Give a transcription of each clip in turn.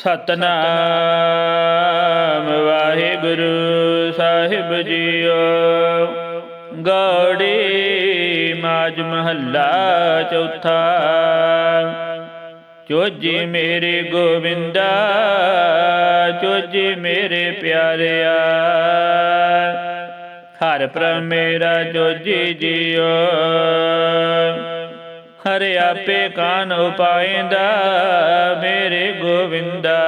ਸਤਨਾਮ ਵਾਹਿਗੁਰੂ ਸਾਹਿਬ ਜੀਓ। ਗੌੜੀ ਮਾਜ ਮਹੱਲਾ ਚੌਥਾ। ਚੋਜੀ ਮੇਰੇ ਗੋਬਿੰਦਾ ਚੋਜੀ ਮੇਰੇ ਪਿਆਰਿਆ। ਹਰ ਪ੍ਰਭ ਮੇਰਾ ਚੋਜੀ ਜੀਓ। ਹਰ ਆਪੇ ਕਾਨ ਉਪਾਇਂਦਾ, ਮੇਰੇ ਗੋਵਿੰਦਾ।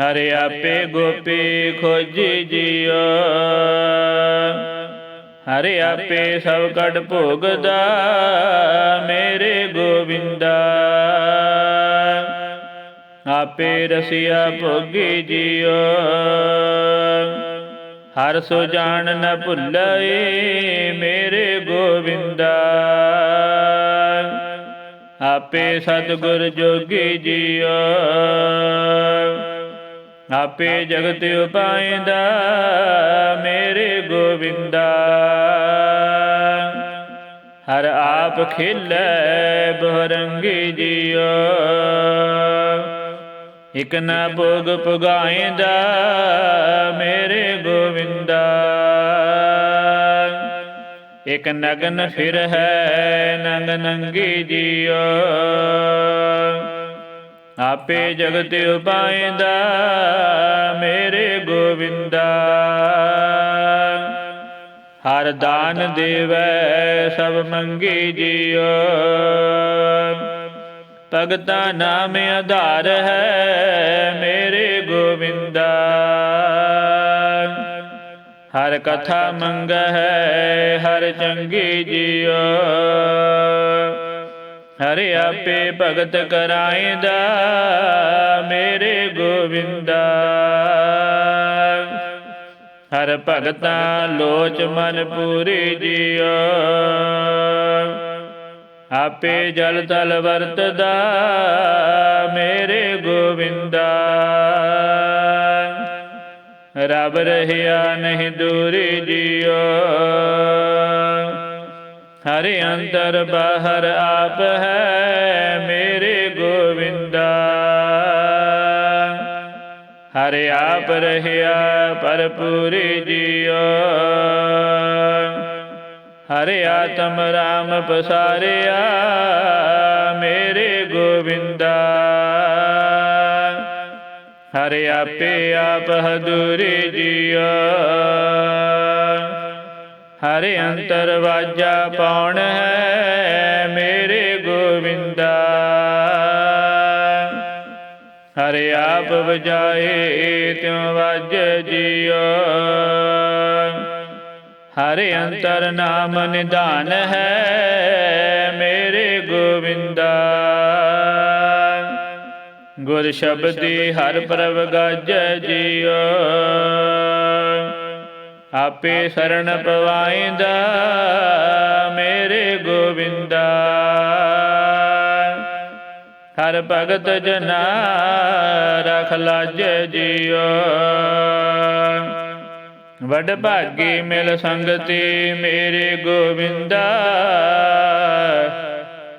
ਹਰ ਆਪੇ ਗੋਪੀ ਖੋਜੀ ਜੀਓ ਹਰ ਆਪੇ ਸਭ ਕੜ ਭੋਗਦਾ, ਮੇਰੇ ਗੋਵਿੰਦਾ। ਆਪੇ ਰਸਿਆ ਭੋਗੀ ਜੀਓ ਹਰ ਸੋ ਜਾਣ ਨ ਭੁੱਲਏ ਮੇਰੇ ਗੋਬਿੰਦਾ ਆਪੇ ਸਤਿਗੁਰ ਜੋਗੀ ਜੀਓ। ਆਪੇ ਜਗਤ ਉਪਾਇਂਦਾ ਮੇਰੇ ਗੋਬਿੰਦਾ ਹਰ ਆਪ ਖਿਲੇ ਬਹਰੰਗੀ ਜੀਓ। ਇਕ ਨਾ ਭੋਗ ਪੁਗਾਇਂਦਾ, ਮੇਰੇ ਗੋਵਿੰਦਾ। ਇਕ ਨਗਨ ਫਿਰ ਹੈ, ਨੰਗ ਨੰਗੀ ਜੀਓ। ਆਪੇ ਜਗਤ ਉਪਾਇਂਦਾ, ਮੇਰੇ ਗੋਵਿੰਦਾ। ਹਰ ਦਾਨ ਦੇਵੈ, ਸਭ ਮੰਗੀ ਜੀਓ। ਭਗਤਾ ਨਾਮ ਆਧਾਰ ਹੈ, ਮੇਰੇ ਗੋਬਿੰਦਾ ਹਰ ਕਥਾ ਮੰਗ ਹੈ ਹਰ ਚੰਗੀ ਜੀਓ। ਹਰ ਆਪੇ ਭਗਤ ਕਰਾਇਂਦਾ ਮੇਰੇ ਗੋਬਿੰਦਾ ਹਰ ਭਗਤਾ ਲੋਚ ਮਨ ਪੂਰੀ ਜੀਓ। ਆਪੇ ਜਲ ਤਲ ਵਰਤਦਾ ਮੇਰੇ ਗੋਵਿੰਦਾ। ਰਬ ਰਹਿਆ ਨਹੀਂ ਦੂਰੀ ਜੀਓ ਹਰ ਅੰਤਰ ਬਾਹਰ ਆਪ ਹੈ ਮੇਰੇ ਗੋਵਿੰਦਾ। ਹਰ ਆਪ ਰਹਿਆ ਪਰਪੂਰੀ ਜੀਓ ਹਰ ਆਤਮ ਰਾਮ ਪਸਾਰਿਆ, ਮੇਰੇ ਗੋਬਿੰਦਾ ਹਰ ਆਪੇ ਆਪ ਹਦੂਰੀ ਜੀਓ। ਹਰ ਅੰਤਰ ਵਾਜਾ ਪਾਉਣ ਹੈ, ਮੇਰੇ ਗੋਬਿੰਦਾ ਹਰ ਆਪ ਵਜਾਏ, ਤਿਉ ਵਾਜ ਜੀਓ। ਹਰ ਅੰਤਰ ਨਾਮ ਨਿਧਾਨ ਹੈ, ਮੇਰੇ ਗੋਵਿੰਦਾ। ਗੁਰ ਸ਼ਬਦੀ ਹਰ ਪ੍ਰਭ ਗਜ ਜੀਓ ਆਪੇ ਸਰਣ ਪਵਾਇਂਦਾ, ਮੇਰੇ ਗੋਵਿੰਦਾ। ਹਰ ਭਗਤ ਜਨਾ, ਰਖ ਲਾਜ ਜੀਓ ਵਡ ਭਾਗੀ ਮਿਲ ਸੰਗਤੀ ਮੇਰੇ ਗੋਬਿੰਦਾ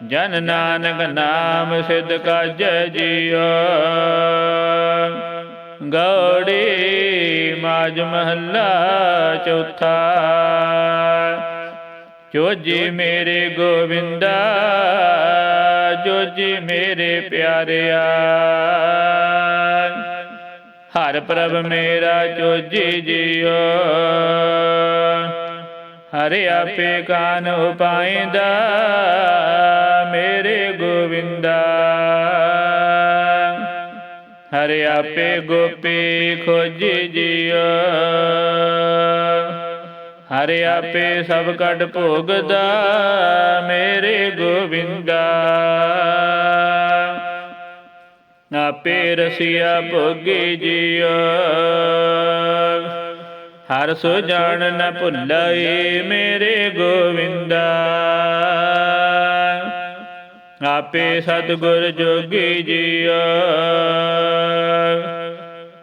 ਜਨ ਨਾਨਕ ਨਾਮ ਸਿਧ ਕਾਜ ਜੀਓ। ਗੌੜੀ ਮਾਜ ਮਹੱਲਾ ਚੌਥਾ। ਜੋਜੀ ਮੇਰੇ ਗੋਵਿੰਦਾ, ਜੋਜੀ ਮੇਰੇ ਪਿਆਰਿਆ। ਹਰ ਪ੍ਰਭ ਮੇਰਾ ਜੋਜੀ ਜੀਓ ਹਰ ਆਪੇ ਕਾਨ ਉਪਾਇਂਦਾ, ਮੇਰੇ ਗੋਵਿੰਦਾ। ਹਰ ਆਪੇ ਗੋਪੀ ਖੋਜੀ ਜੀਓ ਹਰ ਆਪੇ ਸਭ ਕਟ ਭੋਗਦਾ, ਮੇਰੇ ਗੋਵਿੰਦਾ। ਆਪੇ ਰਸਿਆ ਭੋਗੀ ਜੀਓ। ਹਰ ਸੋ ਜਾਣ ਨ ਭੁੱਲਈ ਮੇਰੇ ਗੋਵਿੰਦਾ। ਆਪੇ ਸਤਿਗੁਰ ਜੋਗੀ ਜੀਓ।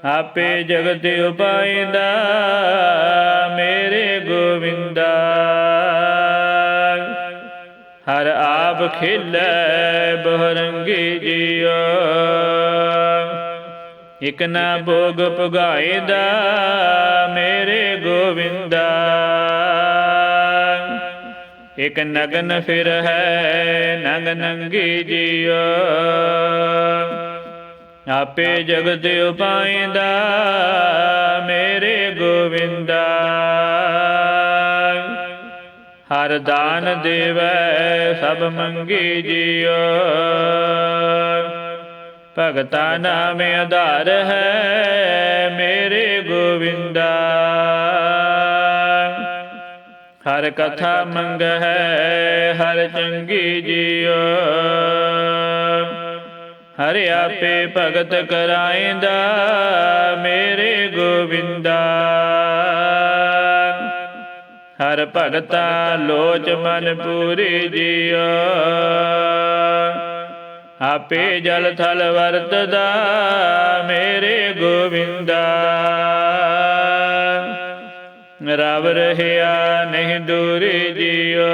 ਆਪੇ ਜਗਤ ਉਪਾਇਂਦਾ ਮੇਰੇ ਗੋਵਿੰਦਾ। ਹਰ ਆਪ ਖਿਲੈ ਬਹਰੰਗੀ ਜੀਓ। ਇਕ ਨਾ ਭੋਗ ਪੁਗਾਇਦਾ ਮੇਰੇ ਗੋਵਿੰਦਾ। ਇਕ ਨਗਨ ਫਿਰ ਹੈ, ਨੰਗ ਨੰਗੀ ਜੀਓ ਆਪੇ ਜਗਤ ਉਪਾਇਂਦਾ, ਮੇਰੇ ਗੋਵਿੰਦਾ। ਹਰ ਦਾਨ ਦੇਵੈ, ਸਭ ਮੰਗੀ ਜੀਓ ਭਗਤਾ ਨਾਮ ਆਧਾਰ ਹੈ, ਮੇਰੇ ਗੋਵਿੰਦਾ। ਹਰ ਕਥਾ ਮੰਗ ਹੈ, ਹਰ ਚੰਗੀ ਜੀਓ। ਹਰਿ ਆਪੇ ਭਗਤ ਕਰਾਇਂਦਾ ਮੇਰੇ ਗੋਵਿੰਦਾ। ਹਰ ਭਗਤਾ ਲੋਚ ਮਨ ਪੂਰੀ ਜੀਓ। ਆਪੇ ਜਲ ਥਲ ਵਰਤਦਾ ਮੇਰੇ ਗੋਵਿੰਦਾ। ਰਵ ਰਹਿਆ ਨਹੀਂ ਦੂਰੀ ਜੀਓ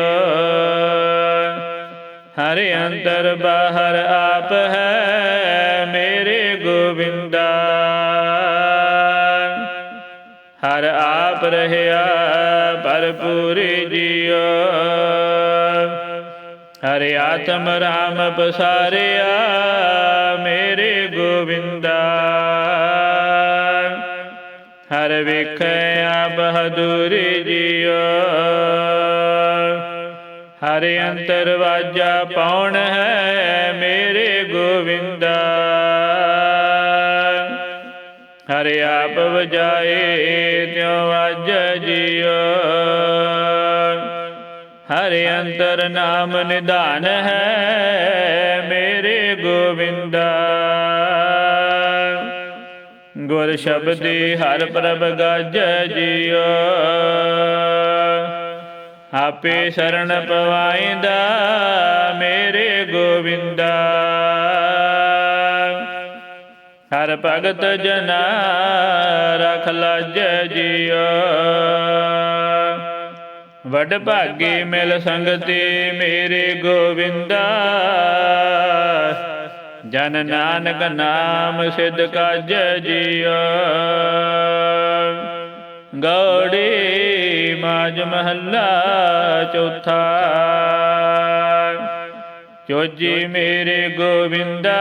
ਹਰਿ ਅੰਤਰ ਬਾਹਰ ਆਪ ਹੈ ਮੇਰੇ ਗੋਵਿੰਦਾ। ਹਰ ਆਪ ਰਹਿਆ ਭਰਪੂਰੀ ਜੀਓ ਹਰਿ ਆਤਮ ਰਾਮ ਪਸਾਰਿਆ, ਮੇਰੇ ਗੋਵਿੰਦਾ। ਹਰ ਵੇਖਿਆ ਬਹਦੂਰੀ ਜੀਓ। ਹਰ ਅੰਤਰ ਵਾਜਾ ਪੌਣ ਹੈ ਮੇਰੇ ਗੋਵਿੰਦਾ। ਹਰਿ ਆਪ ਵਜਾਏ, ਤਿਉ ਵਾਜ ਜੀਓ। ਹਰਿ ਅੰਤਰ ਨਾਮ ਨਿਧਾਨ ਹੈ, ਮੇਰੇ ਗੋਵਿੰਦਾ। ਗੁਰ ਸ਼ਬਦੀ ਹਰ ਪ੍ਰਭ ਗਜ ਜੀਓ ਆਪੇ ਸ਼ਰਨ ਪਵਾਇਂਦਾ, ਮੇਰੇ ਗੋਵਿੰਦਾ। ਹਰ ਭਗਤ ਜਨਾ, ਰਖ ਲਾਜ ਜੀਓ ਵਡ ਭਾਗੀ ਮਿਲ ਸੰਗਤੀ ਮੇਰੇ ਗੋਵਿੰਦਾ। ਜਨ ਨਾਨਕ ਨਾਮ ਸਿਧ ਕਾਜ ਜੀਓ। ਗੌੜੀ ਮਾਜ ਮਹੱਲਾ ਚੌਥਾ। ਚੋਜੀ ਮੇਰੇ ਗੋਵਿੰਦਾ,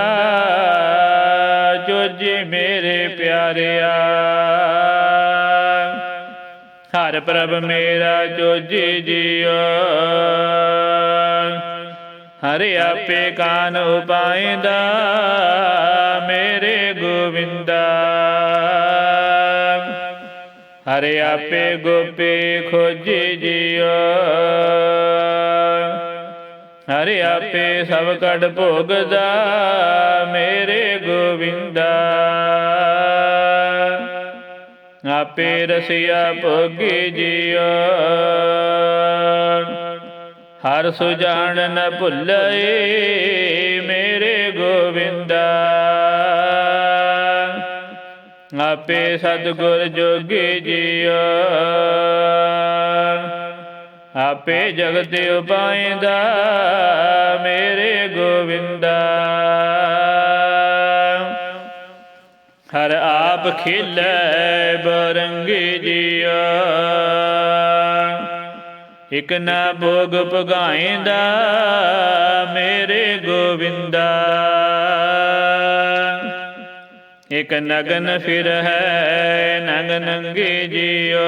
ਚੋਜੀ ਮੇਰੇ ਪਿਆਰਿਆ। ਹਰ ਪ੍ਰਭ ਮੇਰਾ ਚੋਜੀ ਜੀਓ ਹਰਿ ਆਪੇ ਕਾਨ ਉਪਾਇਂਦਾ, ਮੇਰੇ ਗੋਵਿੰਦਾ। ਹਰਿ ਆਪੇ ਗੋਪੀ ਖੋਜੀ ਜੀਓ ਹਰਿ ਆਪੇ ਸਭ ਕੜ ਭੋਗਦਾ, ਮੇਰੇ ਗੋਵਿੰਦਾ। ਆਪੇ ਰਸਿਆ ਭੋਗੀ ਜੀਓ। ਹਰ ਸੁਜਾਨ ਨ ਭੁੱਲਏ ਮੇਰੇ ਗੋਵਿੰਦਾ। ਆਪੇ ਸਤਿਗੁਰ ਜੋਗੀ ਜੀਓ। ਆਪੇ ਜਗਤ ਉਪਾਇਂਦਾ ਮੇਰੇ ਗੋਵਿੰਦਾ। ਆਪ ਖਿਲੇ ਬਰੰਗੀ ਜੀਓ ਇਕ ਨਾ ਭੋਗ ਪਗਾਇਂਦਾ ਮੇਰੇ ਗੋਵਿੰਦਾ। ਇਕ ਨਗਨ ਫਿਰ ਹੈ, ਨੰਗ ਨੰਗੀ ਜੀਓ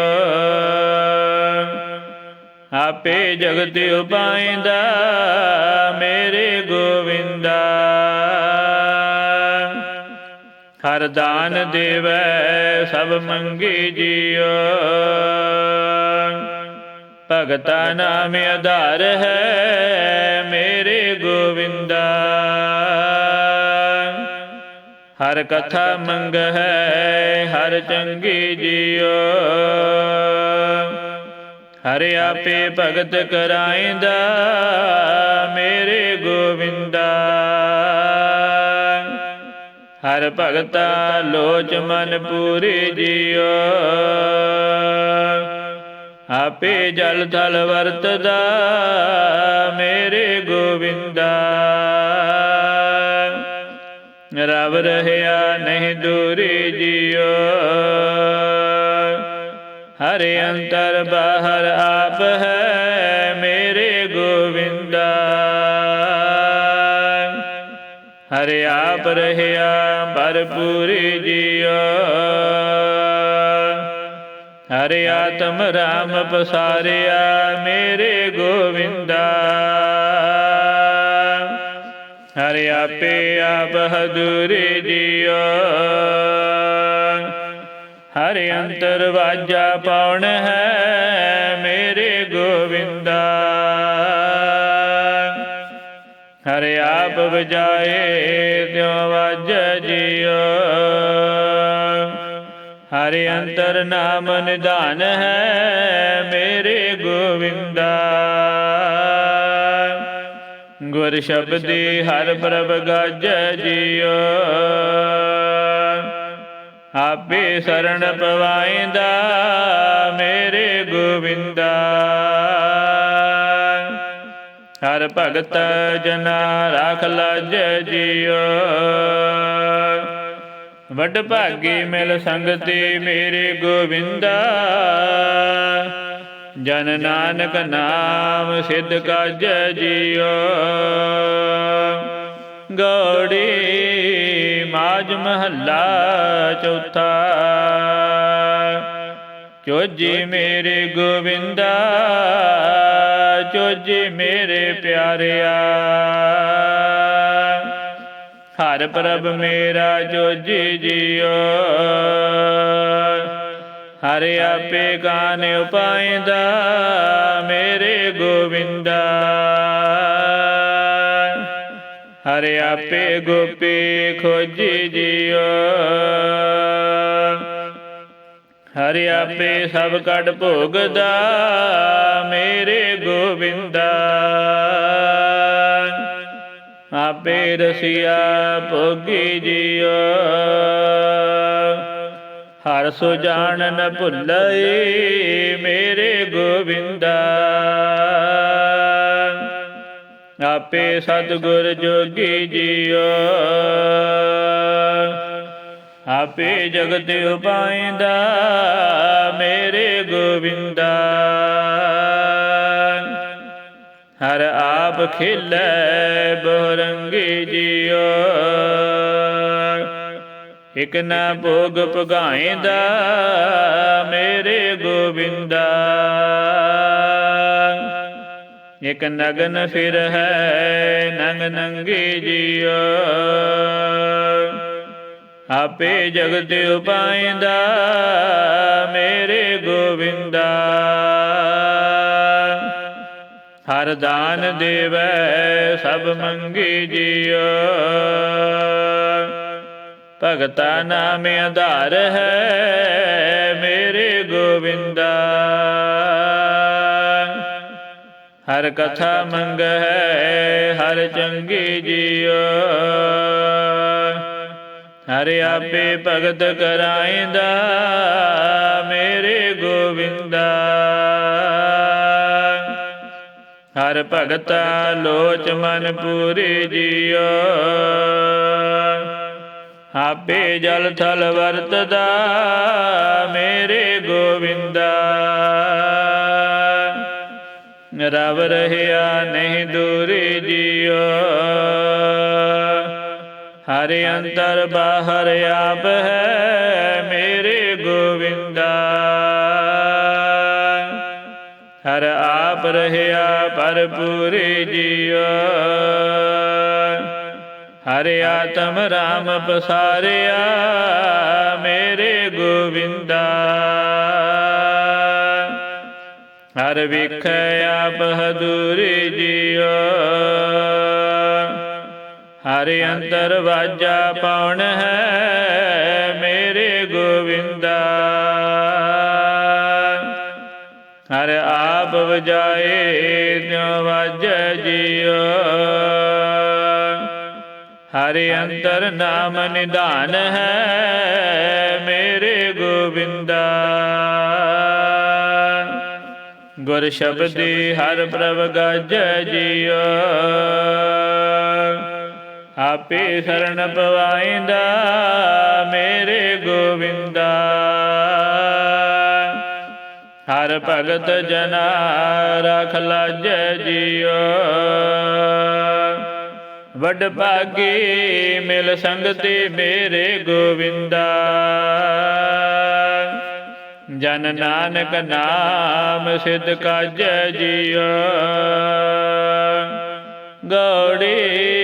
ਆਪੇ ਜਗਤ ਉਪਾਇਂਦਾ ਮੇਰੇ ਗੋਵਿੰਦਾ। ਹਰ ਦਾਨ ਦੇਵੈ, ਸਭ ਮੰਗੀ ਜੀਓ। ਭਗਤਾ ਨਾਮ ਆਧਾਰ ਹੈ ਮੇਰੇ ਗੋਵਿੰਦਾ। ਹਰ ਕਥਾ ਮੰਗ ਹੈ, ਹਰ ਚੰਗੀ ਜੀਓ। ਹਰਿ ਆਪੇ ਭਗਤ ਕਰਾਇਂਦਾ ਮੇਰੇ ਗੋਵਿੰਦਾ। ਹਰ ਭਗਤਾ ਲੋਚ ਮਨ ਪੂਰੀ ਜੀਓ। ਆਪੇ ਜਲ ਥਲ ਵਰਤਦਾ ਮੇਰੇ ਗੋਵਿੰਦਾ। ਰਵ ਰਹਿਆ ਨਹੀਂ ਦੂਰੀ ਜਿਉ ਹਰੇ ਅੰਤਰ ਬਾਹਰ ਆਪ ਹੈ ਮੇਰੇ ਗੋਵਿੰਦਾ। ਹਰੇ ਆਪ ਰਹਿਆ ਭਰਪੂਰੀ ਜਿਉ ਹਰੇ ਆਤਮ ਰਾਮ ਪਸਾਰਿਆ ਮੇਰੇ ਗੋਵਿੰਦਾ। ਹਰਿ ਆਪੇ ਆਪ ਹਦੂਰੀ ਜਿਉ ਹਰਿ ਅੰਤਰ ਵਾਜਾ ਪਾਉਣ ਹੈ ਮੇਰੇ ਗੋਵਿੰਦਾ। ਆਪ ਵਜਾਏ ਤਿਉ ਵਾਜ ਜਿਉ। ਹਰਿ ਅੰਤਰ ਨਾਮ ਨਿਧਾਨ ਹੈ ਮੇਰੇ ਗੋਵਿੰਦਾ। ਗੁਰ ਸ਼ਬਦੀ ਹਰ ਪ੍ਰਭ ਗਾਜ ਜਿਉ। ਆਪੇ ਸਰਣ ਪਵਾਇਂਦਾ ਮੇਰੇ ਗੋਵਿੰਦਾ। ਹਰ ਭਗਤ ਜਨਾ ਰਾਖ ਲਾਜ ਜਿਉ ਵੱਡ ਭਾਗੀ ਮਿਲ ਸੰਗਤੀ ਮੇਰੇ ਗੋਵਿੰਦਾ। ਜਨ ਨਾਨਕ ਨਾਮ ਸਿੱਧ ਕਾਜ ਜਿਉ ਗੌੜੀ ਮਾਜ ਮਹੱਲਾ ਚੌਥਾ। ਚੋਜੀ ਮੇਰੇ ਗੋਵਿੰਦਾ। ਚੋਜੀ ਮੇਰੇ ਪਿਆਰਿਆ। ਹਰ ਪ੍ਰਭ ਮੇਰਾ ਜੋਜੀ ਜਿਉ ਹਰਿ ਆਪੇ ਗਾਨ ਉਪਾਇਂਦਾ ਮੇਰੇ ਗੋਵਿੰਦਾ। ਹਰਿ ਆਪੇ ਗੋਪੀ ਖੋਜੀ ਜਿਉ ਹਰਿ ਆਪੇ ਸਭ ਕਟ ਭੋਗਦਾ, ਮੇਰੇ ਗੋਬਿੰਦਾ। ਆਪੇ ਰਸਿਆ ਭੋਗੀ ਜਿਉ। ਹਰ ਸੋ ਜਾਣ ਨ ਭੁੱਲਈ, ਮੇਰੇ ਗੋਬਿੰਦਾ। ਆਪੇ ਸਤਿਗੁਰ ਜੋਗੀ ਜਿਉ। ਆਪੇ ਜਗਤ ਉਪਾਇਂਦਾ ਮੇਰੇ ਗੋਵਿੰਦਾ। ਹਰ ਆਪ ਖਿਲੇ ਬਹਰੰਗੀ ਜਿਉ। ਇਕ ਨਾ ਭੋਗ ਭਗਾਇਂਦਾ ਮੇਰੇ ਗੋਵਿੰਦਾ। ਇਕ ਨਗਨ ਫਿਰ ਹੈ ਨੰਗ ਨੰਗੀ ਜਿਉ। ਆਪੇ ਜਗਤ ਉਪਾਇਂਦਾ ਮੇਰੇ ਗੋਵਿੰਦਾ। ਹਰ ਦਾਨ ਦੇਵੈ ਸਭ ਮੰਗੀ ਜਿਉ। ਭਗਤਾ ਨਾਮ ਆਧਾਰ ਹੈ ਮੇਰੇ ਗੋਵਿੰਦਾ। ਹਰ ਕਥਾ ਮੰਗ ਹੈ ਹਰ ਚੰਗੀ ਜਿਉ। ਹਰਿ ਆਪੇ ਭਗਤ ਕਰਾਇਂਦਾ ਮੇਰੇ ਗੋਵਿੰਦਾ। ਹਰ ਭਗਤਾ ਲੋਚ ਮਨ ਪੂਰੀ ਜਿਉ ਆਪੇ ਜਲ ਥਲ ਵਰਤਦਾ, ਮੇਰੇ ਗੋਵਿੰਦਾ। ਰਵ ਰਹਿਆ ਨਹੀਂ ਦੂਰੀ ਜੀਓ। ਹਰਿ ਅੰਤਰ ਬਾਹਰ ਆਪ ਹੈ, ਮੇਰੇ ਗੋਵਿੰਦਾ। ਹਰ ਆਪ ਰਹਿਆ ਭਰਪੂਰੀ ਜਿਉ ਹਰਿ ਆਤਮ ਰਾਮ ਪਸਾਰਿਆ, ਮੇਰੇ ਗੋਵਿੰਦਾ। ਹਰ ਵਿਖੈ ਆਪ ਹਦੂਰੀ ਜੀਓ। ਹਰਿ ਅੰਤਰ ਵਾਜਾ ਪਾਉਣ ਹੈ, ਮੇਰੇ ਗੋਵਿੰਦਾ। ਹਰ ਆਪ ਵਜਾਏ, ਤਿਉ ਵਾਜੈ ਜਿਉ ਹਰਿ ਅੰਤਰ ਨਾਮ ਨਿਧਾਨ ਹੈ, ਮੇਰੇ ਗੋਵਿੰਦਾ। ਗੁਰ ਸ਼ਬਦੀ ਹਰ ਪ੍ਰਭ ਗਾਜ ਜਿਉ ਆਪੇ ਸ਼ਰਨ ਪਵਾਇਂਦਾ ਮੇਰੇ ਗੋਵਿੰਦਾ। ਹਰ ਭਗਤ ਜਨਾ ਰਖ ਲਾਜੈ ਜੀਓ। ਵੱਡ ਭਾਗੀ ਮਿਲ ਸੰਗਤੀ ਮੇਰੇ ਗੋਵਿੰਦਾ। ਜਨ ਨਾਨਕ ਨਾਮ ਸਿਧ ਕਾਜੈ ਜੀਓ। ਗੌੜੀ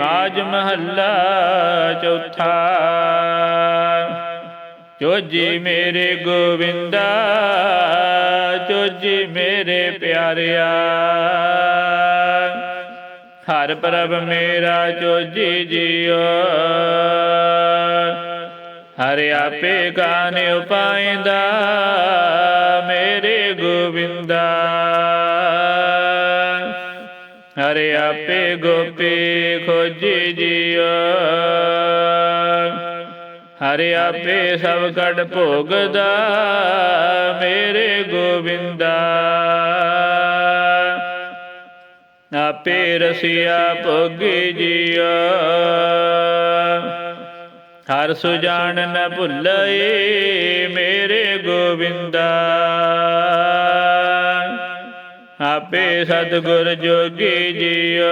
ਬਾਜ ਮਹੱਲਾ ਚੌਥਾ। ਚੋਜੀ ਮੇਰੇ ਗੋਵਿੰਦਾ, ਚੋਜੀ ਮੇਰੇ ਪਿਆਰਿਆ। ਹਰ ਪ੍ਰਭ ਮੇਰਾ ਚੋਜੀ ਜੀਓ। ਹਰਿ ਆਪੇ ਕਾਨ ਉਪਾਇਂਦਾ, ਮੇਰੇ ਗੋਵਿੰਦਾ। ਹਰਿ ਆਪੇ ਗੋਪੀ ਖੋਜੀ ਜੀਓ। ਹਰਿ ਆਪੇ ਸਭ ਕਟ ਭੋਗਦਾ, ਮੇਰੇ ਗੋਬਿੰਦਾ ਆਪੇ ਰਸਿਆ ਭੋਗੀ ਜੀਓ। ਹਰ ਸੁਜਾਨ ਨ ਭੁੱਲਈ ਮੇਰੇ ਗੋਬਿੰਦਾ ਆਪੇ ਸਤਿਗੁਰ ਜੋਗੀ ਜੀਓ।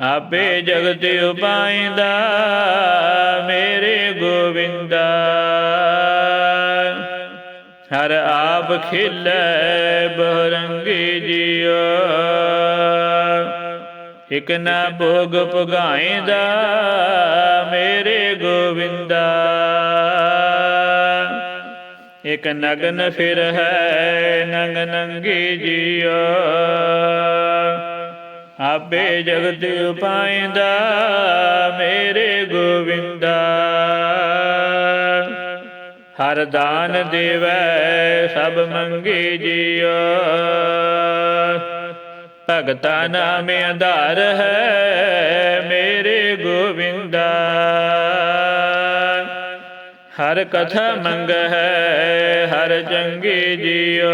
ਆਪੇ ਜਗਤ ਉਪਾਇਂਦਾ ਮੇਰੇ ਗੋਵਿੰਦਾ। ਹਰ ਆਪ ਖਿਲੇ ਬਹਰੰਗੀ ਜੀਓ। ਇਕ ਨਾ ਭੋਗ ਪੁਗਾਇਂਦਾ ਮੇਰੇ ਗੋਵਿੰਦਾ। ਇਕ ਨਗਨ ਫਿਰ ਹੈ, ਨੰਗ ਨੰਗੀ ਜੀਓ। ਆਪੇ ਜਗਤ ਉਪਾਇਂਦਾ ਮੇਰੇ ਗੋਵਿੰਦਾ। ਹਰ ਦਾਨ ਦੇਵੈ, ਸਭ ਮੰਗੇ ਜੀਓ। ਭਗਤਾ ਨਾਮ ਆਧਾਰ ਹੈ ਮੇਰੇ ਗੋਵਿੰਦਾ। ਹਰ ਕਥਾ ਮੰਗ ਹੈ ਹਰ ਚੰਗੀ ਜੀਓ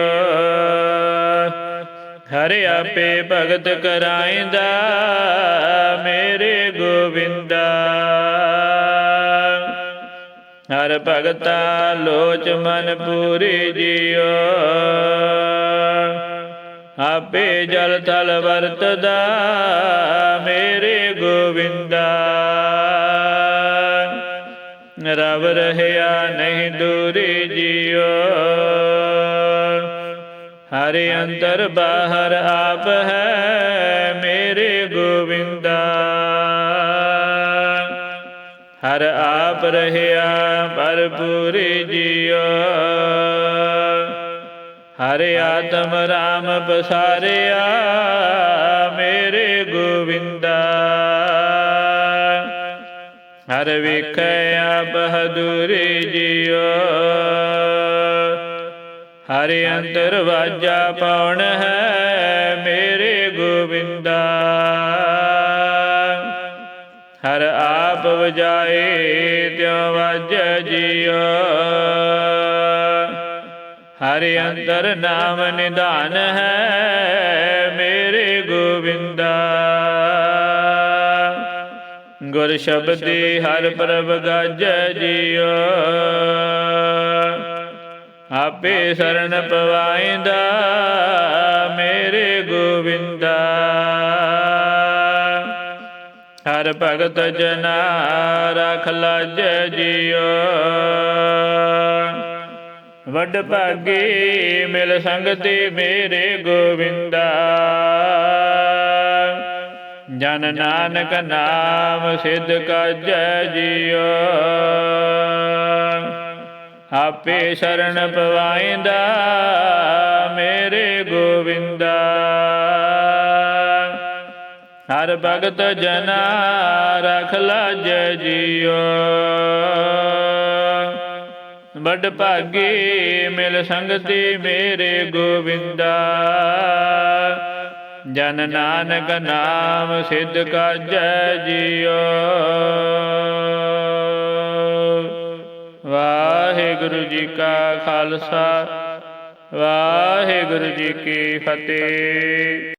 ਹਰ ਆਪੇ ਭਗਤ ਕਰਾਇਂਦਾ, ਮੇਰੇ ਗੋਬਿੰਦਾ ਹਰ ਭਗਤਾ ਲੋਚ ਮਨ ਪੂਰੀ ਜੀਓ ਆਪੇ ਜਲ ਤਲ ਵਰਤਦਾ, ਮੇਰੇ ਗੋਬਿੰਦਾ ਰਵ ਰਹਿਆ ਨਹੀਂ ਦੂਰੀ ਜੀਓ। ਹਰੇ ਅੰਦਰ ਬਾਹਰ ਆਪ ਹੈ ਮੇਰੇ ਗੋਵਿੰਦਾ। ਹਰ ਆਪ ਰਹਿਆ ਭਰਪੂਰੀ ਜੀਓ। ਹਰਿ ਆਤਮ ਰਾਮ ਪਸਾਰਿਆ ਮੇਰੇ ਗੋਵਿੰਦਾ। ਹਰ ਵੇਖਿਆ ਬਹਦੂਰੀ ਜੀਓ। ਹਰਿ ਅੰਤਰ ਵਾਜਾ ਪਾਉਣ ਹੈ ਮੇਰੇ ਗੋਬਿੰਦਾ। ਹਰ ਆਪ ਵਜਾਏ ਤਿਉ ਵਾਜੈ ਜੀਓ। ਹਰਿ ਅੰਤਰ ਨਾਮ ਨਿਧਾਨ ਹੈ ਮੇਰੇ ਗੋਬਿੰਦਾ। ਗੁਰ ਸ਼ਬਦੀ ਹਰ ਪ੍ਰਭ ਗਾਜੈ ਜੀਓ। ਆਪੇ ਸਰਣ ਪਵਾਇਂਦਾ ਮੇਰੇ ਗੋਵਿੰਦਾ। ਹਰ ਭਗਤ ਜਨਾ ਰਖ ਲਾਜੈ ਜੀਓ। ਵੱਡ ਭਾਗੀ ਮਿਲ ਸੰਗਤੀ ਮੇਰੇ ਗੋਵਿੰਦਾ। ਜਨ ਨਾਨਕ ਨਾਮ ਸਿਧ ਕਾਜੈ ਜੀਓ। ਆਪੇ ਸ਼ਰਨ ਪਵਾਇਂਦਾ ਮੇਰੇ ਗੋਵਿੰਦਾ। ਹਰ ਭਗਤ ਜਨਾ ਰਖ ਲਾਜੈ ਜੀਓ। ਵੱਡ ਭਾਗੀ ਮਿਲ ਸੰਗਤੀ ਮੇਰੇ ਗੋਵਿੰਦਾ। ਜਨ ਨਾਨਕ ਨਾਮ ਸਿਧ ਕਾਜੈ ਜੀਓ। ਵਾਹਿਗੁਰੂ ਜੀ ਕਾ ਖਾਲਸਾ ਵਾਹਿਗੁਰੂ ਜੀ ਕੀ ਫਤਿਹ।